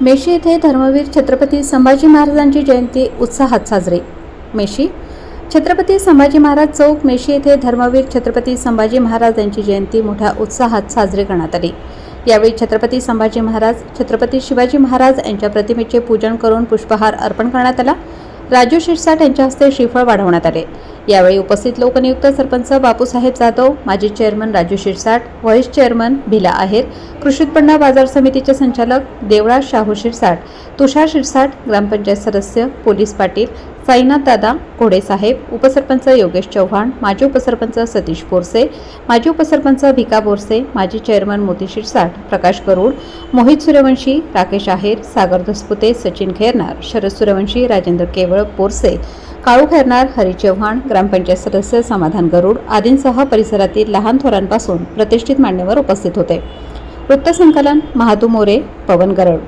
मेशी येथे धर्मवीर छत्रपती संभाजी महाराजांची जयंती उत्साहात साजरी. मेशी छत्रपती संभाजी महाराज चौक मेशी येथे धर्मवीर छत्रपती संभाजी महाराज यांची जयंती मोठ्या उत्साहात साजरी करण्यात आली. यावेळी छत्रपती संभाजी महाराज छत्रपती शिवाजी महाराज यांच्या प्रतिमेचे पूजन करून पुष्पहार अर्पण करण्यात आला. राजू शिरसाट यांच्या हस्ते श्रीफळ वाढवण्यात आले. यावेळी उपस्थित लोकनियुक्त सरपंच बापूसाहेब जाधव माजी chairman Raju Shirsat vice chairman Bhila Aher कृषी उत्पन्न बाजार समितीचे संचालक देवळा शाहू शिरसाट तुषार शिरसाट ग्रामपंचायत सदस्य पोलीस पाटील साईनाथ दादा घोडेसाहेब उपसरपंच योगेश चव्हाण माजी उपसरपंच सतीश बोरसे माजी उपसरपंच भिका बोरसे माजी चेअरमन मोती शिरसाट प्रकाश गरुड मोहित सूर्यवंशी राकेश आहेर सागर धसपुते सचिन खेरनार शरद सूर्यवंशी राजेंद्र केवळ बोरसे काळू खैरनार हरी चव्हाण ग्रामपंचायत सदस्य समाधान गरुड आदींसह परिसरातील लहान थोरांपासून प्रतिष्ठित मान्यवर उपस्थित होते. वृत्तसंकलन महादू मोरे पवन गरड.